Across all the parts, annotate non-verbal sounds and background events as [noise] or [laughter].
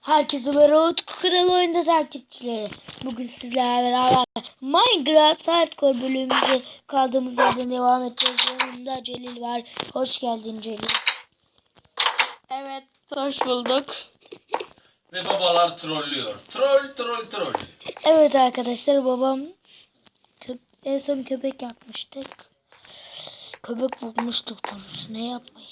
Herkese merhaba Utku Kral oyunda takipçileri. Bugün sizlerle beraber Minecraft Hardcore bölümümüze kaldığımız yerden devam edeceğiz. Yanımda Celil var. Hoş geldin Celil. Evet, hoş bulduk. Ve babalar trollüyor. Troll troll troll. Evet arkadaşlar babam en son köpek yapmıştık. Köpek bulmuştuk ne yapmayı.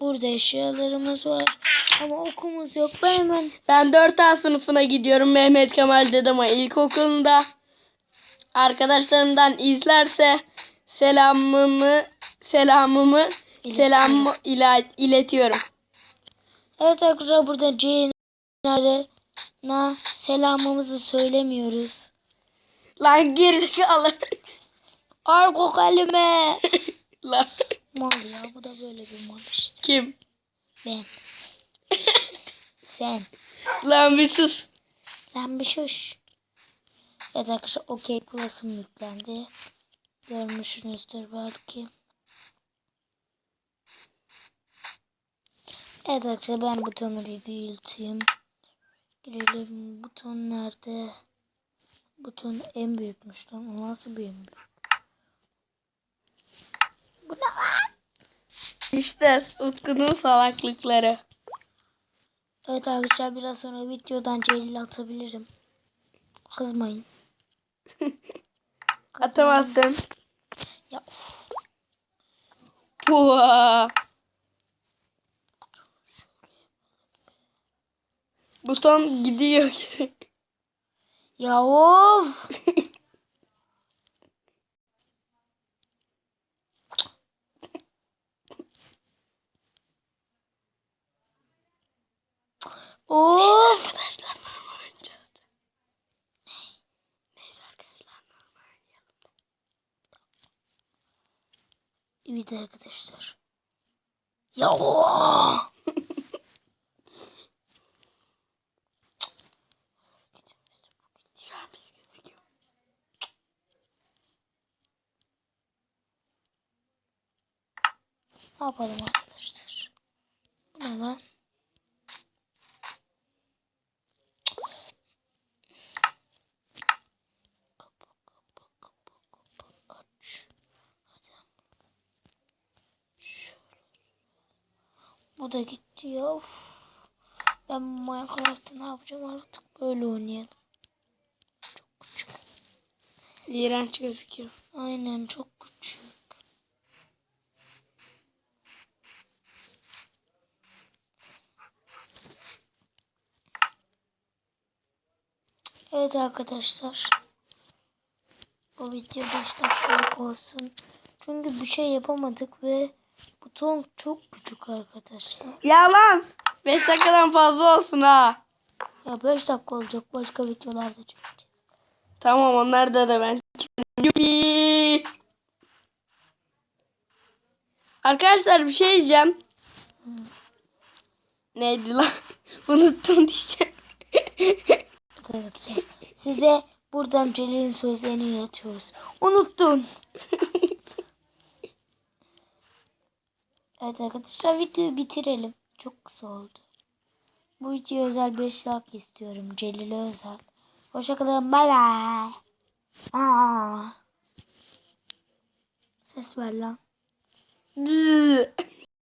Burada eşyalarımız var. Ama okumuz yok. Ben hemen Ben 4A sınıfına gidiyorum Mehmet Kemal Dedema ilkokulunda. Arkadaşlarımdan izlerse selamımı selamımı selamımı ila- iletiyorum. Evet arkadaşlar burada Ceynar'a selamımızı söylemiyoruz. Lan gerizekalı. Argo kalime. [laughs] Lan Mal ya bu da böyle bir mal işte. kim? Ben. Sen. Lan bir sus. Lan bir şuş. Evet arkadaşlar okey Plus'ım yüklendi. Görmüşsünüzdür belki. Evet arkadaşlar ben butonu bir büyüteyim. Girelim buton nerede? Buton en büyükmüş lan. O nasıl bir en büyük? Bu ne lan? İşte Utku'nun salaklıkları. Evet arkadaşlar biraz sonra videodan Celil atabilirim. Kızmayın. [laughs] Atamazsın. Ya uf. Pua. Buton gidiyor. [laughs] Ya of. Of. Evet arkadaşlar. Ya. Ne yapalım arkadaşlar? Bu da gitti ya. Of. Ben Minecraft'ta ne yapacağım artık böyle oynayalım. Çok küçük. İğrenç gözüküyor. Aynen çok küçük. Evet arkadaşlar. Bu video 5 dakikalık olsun. Çünkü bir şey yapamadık ve buton çok küçük arkadaşlar. Yalan. 5 dakikadan fazla olsun ha. Ya 5 dakika olacak başka videolarda çekeceğiz. Tamam onlarda da ben çıkarım. Yuppie. Arkadaşlar bir şey diyeceğim. Neydi lan? [laughs] Unuttum diyeceğim. Size buradan Celil'in sözlerini iletiyoruz. Unuttun. [laughs] evet arkadaşlar videoyu bitirelim. Çok kısa oldu. Bu video özel bir şarkı istiyorum. Celil'e özel. Hoşçakalın. Bay bay. Ses ver lan.